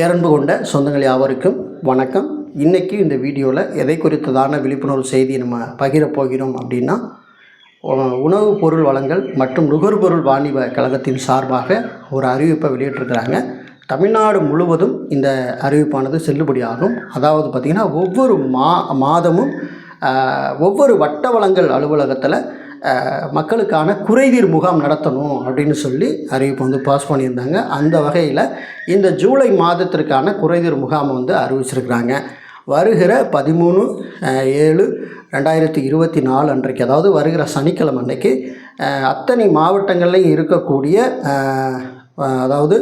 பேரன்பு கொண்ட சொந்தங்கள் யாவருக்கும் வணக்கம். இன்றைக்கி இந்த வீடியோவில் எதை குறித்ததான விழிப்புணர்வு செய்தி நம்ம பகிரப் போகிறோம் அப்படின்னா உணவுப் பொருள் வழங்கல் மற்றும் நுகர்பொருள் வாணிப கழகத்தின் சார்பாக ஒரு அறிவிப்பை வெளியிட்டிருக்கிறாங்க. தமிழ்நாடு முழுவதும் இந்த அறிவிப்பானது செல்லுபடியாகும். அதாவது பார்த்திங்கன்னா ஒவ்வொரு மா மாதமும் ஒவ்வொரு வட்ட வளங்கள் அலுவலகத்தில் மக்களுக்கான குறைதீர் முகாம் நடத்தணும் அப்படின்னு சொல்லி அறிவிப்பு வந்து பாஸ் பண்ணியிருந்தாங்க. அந்த வகையில் இந்த ஜூலை மாதத்திற்கான குறைதீர் முகாமை வந்து அறிவிச்சிருக்கிறாங்க. வருகிற பதிமூணு ஏழு ரெண்டாயிரத்தி இருபத்தி நாலு அன்றைக்கு அதாவது வருகிற சனிக்கிழமை அன்னைக்கு அத்தனை மாவட்டங்கள்லையும் இருக்கக்கூடிய அதாவது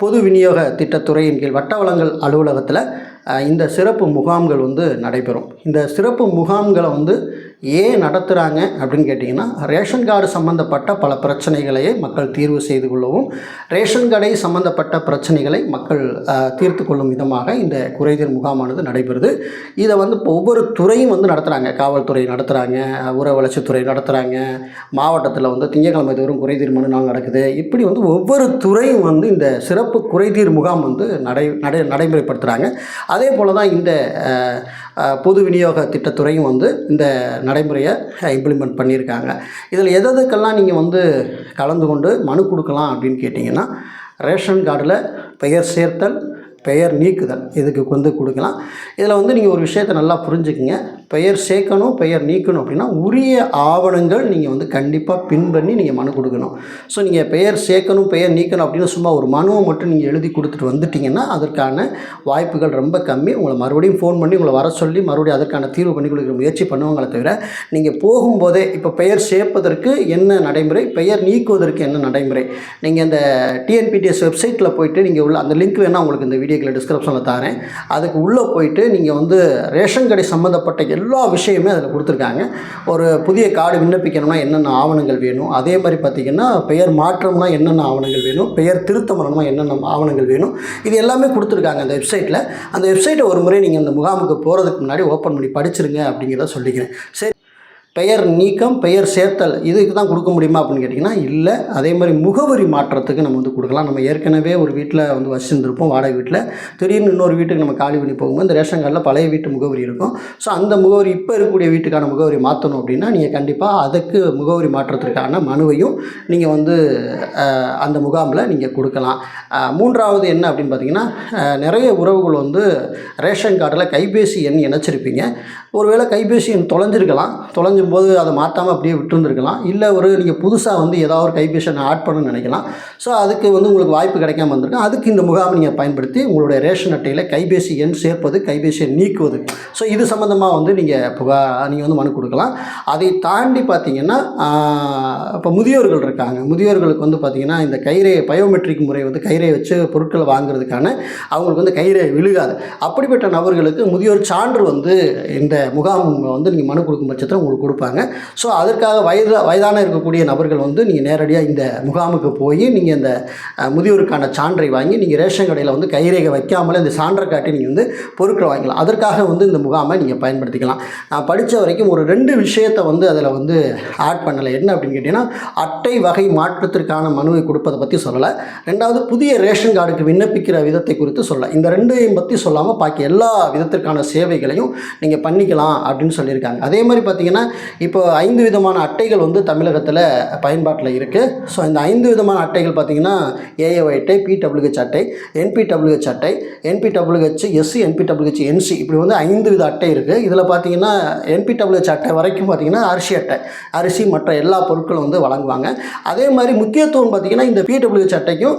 பொது விநியோக திட்டத்துறையின் கீழ் வட்ட வளங்கள் அலுவலகத்தில் இந்த சிறப்பு முகாம்கள் வந்து நடைபெறும். இந்த சிறப்பு முகாம்களை வந்து ஏன் நடத்துகிறாங்க அப்படின்னு கேட்டிங்கன்னா ரேஷன் கார்டு சம்மந்தப்பட்ட பல பிரச்சனைகளையே மக்கள் தீர்வு செய்து கொள்ளவும் ரேஷன் கடை சம்மந்தப்பட்ட பிரச்சனைகளை மக்கள் தீர்த்து கொள்ளும் விதமாக இந்த குறைதீர் முகாமானது நடைபெறுது. இதை வந்து இப்போ ஒவ்வொரு துறையும் வந்து நடத்துகிறாங்க காவல்துறை நடத்துகிறாங்க உர வளர்ச்சித்துறை நடத்துகிறாங்க மாவட்டத்தில் வந்து திங்கட்கிழமை தோறும் குறைதீர் மனு நாள் நடக்குது. இப்படி வந்து ஒவ்வொரு துறையும் வந்து இந்த சிறப்பு குறைதீர் முகாம் வந்து நடை நடை நடைமுறைப்படுத்துகிறாங்க அதே போல் தான் இந்த பொது விநியோக திட்டத்துறையும் வந்து இந்த நடைமுறையை இம்ப்ளிமெண்ட் பண்ணியிருக்காங்க. இதில் எதுக்கெல்லாம் நீங்கள் வந்து கலந்து கொண்டு மனு கொடுக்கலாம் அப்படின்னு கேட்டிங்கன்னா ரேஷன் கார்டில் பெயர் சேர்த்தல் பெயர் நீக்குதல் இதுக்கு வந்து கொடுக்கலாம். இதில் வந்து நீங்கள் ஒரு விஷயத்தை நல்லா புரிஞ்சுக்குங்க. பெயர் சேர்க்கணும் பெயர் நீக்கணும் அப்படின்னா உரிய ஆவணங்கள் நீங்கள் வந்து கண்டிப்பாக பின் பண்ணி நீங்கள் மனு கொடுக்கணும். ஸோ நீங்கள் பெயர் சேர்க்கணும் பெயர் நீக்கணும் அப்படின்னு சும்மா ஒரு மனுவை மட்டும் நீங்கள் எழுதி கொடுத்துட்டு வந்துட்டிங்கன்னா அதற்கான வாய்ப்புகள் ரொம்ப கம்மி. உங்களை மறுபடியும் ஃபோன் பண்ணி உங்களை வர சொல்லி மறுபடியும் அதற்கான தீர்வு பண்ணி கொடுக்குற முயற்சி பண்ணுவாங்களே தவிர நீங்கள் போகும்போதே இப்போ பெயர் சேர்ப்பதற்கு என்ன நடைமுறை பெயர் நீக்குவதற்கு என்ன நடைமுறை? நீங்கள் இந்த டிஎன்பிடிஎஸ் வெப்சைட்டில் போயிட்டு நீங்கள் உள்ள அந்த லிங்க் வேணால் உங்களுக்கு இந்த வீடியோக்கில் டிஸ்கிரிப்ஷனில் தரேன். அதுக்கு உள்ளே போயிட்டு நீங்கள் வந்து ரேஷன் கடை சம்மந்தப்பட்ட எல்லா விஷயமே அதில் கொடுத்துருக்காங்க. ஒரு புதிய கார்டு விண்ணப்பிக்கணும்னா என்னென்ன ஆவணங்கள் வேணும்? அதே மாதிரி பார்த்திங்கன்னா பெயர் மாற்றம்னா என்னென்ன ஆவணங்கள் வேணும்? பெயர் திருத்தம் பண்ணணுமா என்னென்ன ஆவணங்கள் வேணும்? இது எல்லாமே கொடுத்துருக்காங்க அந்த வெப்சைட்டில். அந்த வெப்சைட்டை ஒரு முறை நீங்கள் அந்த முகாமுக்கு போகிறதுக்கு முன்னாடி ஓப்பன் பண்ணி படிச்சிருங்க அப்படிங்கிறத சொல்லிக்கிறேன். சரி. பெயர் நீக்கம் பெயர் சேர்த்தல் இதுக்கு தான் கொடுக்க முடியுமா அப்படின்னு கேட்டிங்கன்னா இல்லை. அதே மாதிரி முகவரி மாற்றத்துக்கு நம்ம வந்து கொடுக்கலாம். நம்ம ஏற்கனவே ஒரு வீட்டில் வந்து வச்சுருந்துருப்போம் வாடகை வீட்டில் திடீர்னு இன்னொரு வீட்டுக்கு நம்ம காலி பண்ணி போகும்போது இந்த ரேஷன் கார்டில் பழைய வீட்டு முகவரி இருக்கும். ஸோ அந்த முகவரி இப்போ இருக்கக்கூடிய வீட்டுக்கான முகவரி மாற்றணும் அப்படின்னா நீங்கள் கண்டிப்பாக அதுக்கு முகவரி மாற்றத்திற்கான மனுவையும் நீங்கள் வந்து அந்த முகாமில் நீங்கள் கொடுக்கலாம். மூன்றாவது என்ன அப்படின்னு பார்த்தீங்கன்னா நிறைய உறவுகள் வந்து ரேஷன் கார்டில் கைபேசி எண் இணைச்சிருப்பீங்க. ஒருவேளை கைபேசி எண் தொலைஞ்சிருக்கலாம். தொலைஞ்சு போது அதை மாற்றாமல் அப்படியே விட்டுருந்துருக்கலாம். இல்லை ஒரு நீங்கள் புதுசாக வந்து ஏதாவது ஒரு கைபேசி ஆட் பண்ணணும்னு நினைக்கலாம். ஸோ அதுக்கு வந்து உங்களுக்கு வாய்ப்பு கிடைக்காம வந்திருக்கும் அதுக்கு இந்த முகாமை நீங்கள் பயன்படுத்தி உங்களுடைய ரேஷன் அட்டையில் கைபேசி எண் சேர்ப்பது கைபேசியை நீக்குவது. ஸோ இது சம்மந்தமாக வந்து நீங்கள் புகா நீங்கள் வந்து மனு கொடுக்கலாம். அதை தாண்டி பார்த்தீங்கன்னா இப்போ முதியோர்கள் இருக்காங்க. முதியோர்களுக்கு வந்து பார்த்தீங்கன்னா இந்த கைரே பயோமெட்ரிக் முறை வந்து கைரே வச்சு பொருட்களை வாங்குறதுக்கான அவங்களுக்கு வந்து கைரே விழுகாது. அப்படிப்பட்ட நபர்களுக்கு முதியோர் சான்று வந்து இந்த முகாம் வந்து நீங்கள் மனு கொடுக்கும் பட்சத்தில் உங்களுக்கு கொடுப்பாங்க. ஸோ அதற்காக வயது வயதான இருக்கக்கூடிய நபர்கள் வந்து நீங்கள் நேரடியாக இந்த முகாமுக்கு போய் நீங்கள் இந்த முதியோருக்கான சான்றை வாங்கி நீங்கள் ரேஷன் கடையில் வந்து கைரேகை வைக்காமலே இந்த சான்றை காட்டி நீங்கள் வந்து பொருட்களை வாங்கிக்கலாம். அதற்காக வந்து இந்த முகாமை நீங்கள் பயன்படுத்திக்கலாம். நான் படித்த வரைக்கும் ஒரு ரெண்டு விஷயத்தை வந்து அதில் வந்து ஆட் பண்ணலை. என்ன அப்படின்னு கேட்டிங்கன்னா அட்டை வகை மாற்றத்திற்கான மனுவை கொடுப்பதை பற்றி சொல்லலை. ரெண்டாவது புதிய ரேஷன் கார்டுக்கு விண்ணப்பிக்கிற விதத்தை குறித்து சொல்லலை. இந்த ரெண்டையும் பற்றி சொல்லாமல் பாக்கி எல்லா விதத்திற்கான சேவைகளையும் நீங்கள் பண்ணிக்கலாம் அப்படின்னு சொல்லியிருக்காங்க. அதே மாதிரி பார்த்தீங்கன்னா இப்போ ஐந்து விதமான அட்டைகள் வந்து தமிழகத்தில் பயன்பாட்டில் இருக்குது ஸோ இந்த ஐந்து விதமான அட்டைகள் பார்த்தீங்கன்னா ஏஏஒய் அட்டை பிடபிள்யூஹெச் அட்டை என்பிடபிள்யூஹெச் அட்டை என்பிடபிள்யூஹெச் எஸ்சி என்பிடபிள்யூஹெச் என்சி இப்படி வந்து ஐந்து வித அட்டை இருக்குது இதில் பார்த்தீங்கன்னா என்பிடபிள்யூஹெச் அட்டை வரைக்கும் பார்த்தீங்கன்னா அரிசி அட்டை. அரிசி மற்ற எல்லா பொருட்களும் வந்து வழங்குவாங்க. அதே மாதிரி முக்கியத்துவம் பார்த்தீங்கன்னா இந்த பிடபிள்யூஹெச் அட்டைக்கும்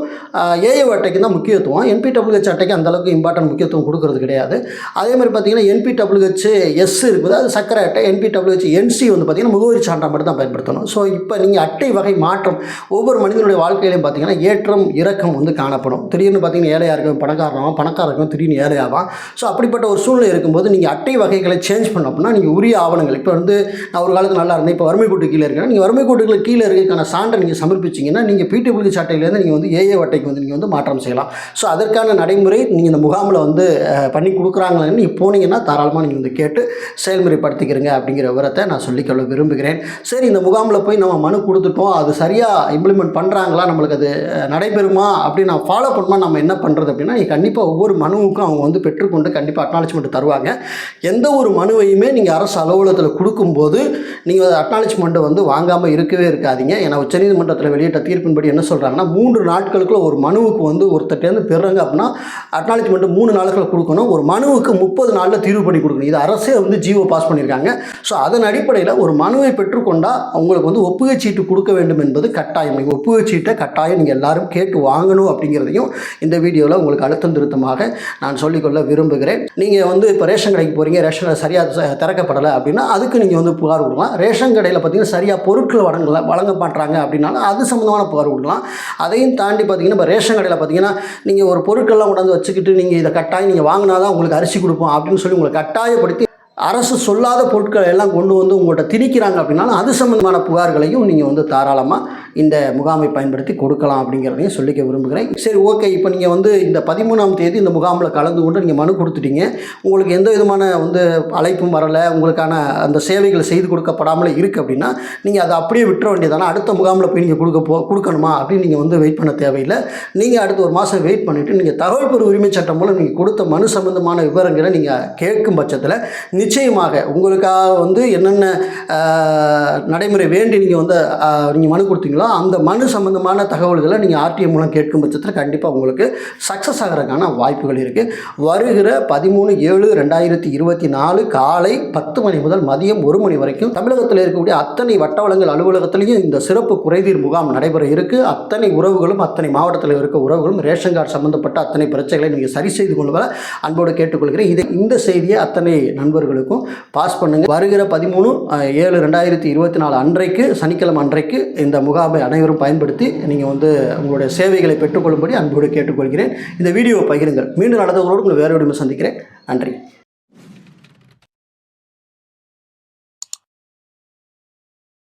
ஏஏஓ அட்டைக்கும் தான் முக்கியத்துவம். என்பிடபிள்யூஹெச் அட்டைக்கு அந்தளவுக்கு இம்பார்ட்டன்ட் முக்கியத்துவம் கொடுக்கறது கிடையாது. அதே மாதிரி பார்த்தீங்கன்னா என்பிடபிள்யூஹெச் எஸ் இருக்குது. அது சக்கரை அட்டை என்பிடபிள்யூஹெச் என்சி வந்து பார்த்தீங்கன்னா முகவரி சான்றா மட்டும் தான் பயன்படுத்தணும். ஸோ இப்போ நீங்கள் அட்டை வகை மாற்றம் ஒவ்வொரு மனிதனுடைய வாழ்க்கையிலையும் பார்த்தீங்கன்னா ஏற்றம் இறக்கம் வந்து காணப்படும். திடீர்னு பார்த்தீங்கன்னா ஏழையாக இருக்கும் பணக்காரனாகும் பணக்காரருக்கும் திடீர்னு ஏழையாவான். ஸோ அப்படிப்பட்ட ஒரு சூழ்நிலை இருக்கும்போது நீங்கள் அட்டை வகைகளை சேஞ்ச் பண்ண அப்படின்னா நீங்கள் உரிய ஆவணங்கள். இப்போ வந்து நான் ஒரு காலத்தில் நல்லா இருந்தேன். இப்போ வறுமை கூட்டு கீழே இருக்கேன் நீங்கள் வறுமை கோட்டுகளுக்கு கீழே இருக்கிறதுக்கான சான்றை நீங்கள் சமர்ப்பிச்சிங்கன்னா நீங்கள் பிடிபிள்யூ சட்டையிலேருந்து நீங்கள் வந்து ஏஏ வட்டைக்கு வந்து நீங்கள் வந்து மாற்றம் செய்யலாம். ஸோ அதற்கான நடைமுறை நீங்கள் இந்த முகாமில் வந்து பண்ணி கொடுக்குறாங்களான்னு நீங்கள் போனீங்கன்னா தாராளமாக நீங்கள் வந்து கேட்டு செயல்முறைப்படுத்திக்கிறீங்க அப்படிங்கிற விவரத்தை நான் சொல்லிக்கொள்ள விரும்புகிறேன். சரி இந்த முகாமில் போய் நம்ம மனு கொடுத்துட்டோம். அது சரியாக இம்ப்ளிமெண்ட் பண்ணுறாங்களா நம்மளுக்கு அது நடைபெறுமா? அப்படி நான் ஃபாலோ பண்ணுமா நம்ம என்ன பண்ணுறது அப்படின்னா கண்டிப்பாக ஒவ்வொரு மனுவுக்கும் அவங்க வந்து பெற்றுக்கொண்டு கண்டிப்பாக அக்னாலஜ்மெண்ட் தருவாங்க. எந்த ஒரு மனுவையுமே நீங்கள் அரசு அலுவலகத்தில் கொடுக்கும்போது நீங்கள் அக்னாலஜ்மெண்ட்டை வந்து வாங்காமல் இருக்கவே இருக்காதீங்க. ஏன்னா உச்சநீதிமன்றத்தில் வெளியிட்ட தீர்ப்பின்படி என்ன சொல்கிறாங்கன்னா மூன்று நாட்களுக்குள்ள ஒரு மனுவுக்கு வந்து ஒருத்தட்டேருந்து பெறுறாங்க அப்படின்னா அக்னாலஜ்மெண்ட் மூணு நாளுக்குள்ள கொடுக்கணும். ஒரு மனுவுக்கு முப்பது நாளில் தீர்வு பண்ணி கொடுக்கணும். இது அரசே வந்து ஜிஓ பாஸ் பண்ணியிருக்காங்க ஸோ அதன் அடிப்படையில் ஒரு மனுவை பெற்றுக்கொண்டால் உங்களுக்கு வந்து ஒப்புகை சீட்டு கொடுக்க வேண்டும் என்பது கட்டாயம். நீங்கள் ஒப்புகை சீட்டை கட்டாயம் நீங்கள் எல்லாரும் கேட்டு வாங்கணும் அப்படிங்கிறதையும் இந்த வீடியோவில் உங்களுக்கு அழுத்தம் திருத்தமாக நான் சொல்லிக்கொள்ள விரும்புகிறேன். நீங்கள் வந்து இப்போ ரேஷன் கடைக்கு போகிறீங்க ரேஷன் சரியாக திறக்கப்படலை அப்படின்னா அதுக்கு நீங்கள் வந்து புகார் கொடுக்கலாம். ரேஷன் கடையில் பார்த்தீங்கன்னா சரியாக பொருட்கள் வழங்கல வழங்க மாட்டாங்க அப்படின்னாலும் அது சம்மந்தமான புகார் கொடுக்கலாம். அதையும் தாண்டி பார்த்தீங்கன்னா இப்போ ரேஷன் கடையில் பார்த்தீங்கன்னா நீங்கள் ஒரு பொருட்கள்லாம் கொண்டாந்து வச்சுக்கிட்டு நீங்கள் இதை கட்டாயம் நீங்கள் வாங்கினா தான் உங்களுக்கு அரிசி கொடுப்போம் அப்படின்னு சொல்லி உங்களை கட்டாயப்படுத்தி அரசு சொல்லாத பொருட்களை எல்லாம் கொண்டு வந்து உங்கள்கிட்ட திணிக்கிறாங்க அப்படின்னாலும் அது சம்மந்தமான புகார்களையும் நீங்கள் வந்து தாராளமாக இந்த முகாமை பயன்படுத்தி கொடுக்கலாம் அப்படிங்கிறதையும் சொல்லிக்க விரும்புகிறேன். சரி ஓகே. இப்போ நீங்கள் வந்து இந்த பதிமூணாம் தேதி இந்த முகாமில் கலந்து கொண்டு நீங்கள் மனு கொடுத்துட்டீங்க. உங்களுக்கு எந்த விதமான வந்து அழைப்பும் வரலை. உங்களுக்கான அந்த சேவைகள் செய்து கொடுக்கப்படாமல் இருக்குது அப்படின்னா நீங்கள் அதை அப்படியே விட்டுற வேண்டியதானே. அடுத்த முகாமில் போய் நீங்கள் கொடுக்க போ கொடுக்கணுமா அப்படின்னு நீங்கள் வந்து வெயிட் பண்ண தேவையில்லை. நீங்கள் அடுத்த ஒரு மாதம் வெயிட் பண்ணிவிட்டு நீங்கள் தகவல் பெறு உரிமை சட்டம் மூலம் நீங்கள் கொடுத்த மனு சம்பந்தமான விவரங்களை நீங்கள் கேட்கும் பட்சத்தில் நிச்சயமாக உங்களுக்காக வந்து என்னென்ன நடைமுறை வேண்டி நீங்கள் வந்து நீங்கள் மனு கொடுத்தீங்களோ அந்த மனு சம்பந்தமான தகவல்களை நீங்கள் ஆர்டிஐ மூலம் கேட்கும் பட்சத்தில் கண்டிப்பாக உங்களுக்கு சக்ஸஸ் ஆகிறதுக்கான வாய்ப்புகள் இருக்குது வருகிற பதிமூணு ஏழு ரெண்டாயிரத்தி இருபத்தி நாலு காலை பத்து மணி முதல் மதியம் ஒரு மணி வரைக்கும் தமிழகத்தில் இருக்கக்கூடிய அத்தனை வட்டவளங்கள் அலுவலகத்திலையும் இந்த சிறப்பு குறைதீர் முகாம் நடைபெற இருக்குது அத்தனை உறவுகளும் அத்தனை மாவட்டத்தில் இருக்க உறவுகளும் ரேஷன் கார்டு சம்பந்தப்பட்ட அத்தனை பிரச்சனைகளை நீங்கள் சரி செய்து கொள்வதை அன்போடு கேட்டுக்கொள்கிறேன். இது இந்த செய்தியை அத்தனை நண்பர்கள் நண்பர்களுக்கும் பாஸ் பண்ணுங்கள் வருகிற பதிமூணு ஏழு ரெண்டாயிரத்தி இருபத்தி நாலு அன்றைக்கு சனிக்கிழமை அன்றைக்கு இந்த முகாமை அனைவரும் பயன்படுத்தி நீங்கள் வந்து உங்களுடைய சேவைகளை பெற்றுக்கொள்ளும்படி அன்போடு கேட்டுக்கொள்கிறேன். இந்த வீடியோவை பகிருங்கள். மீண்டும் நடந்தவர்களோடு உங்களை வேறு சந்திக்கிறேன். நன்றி.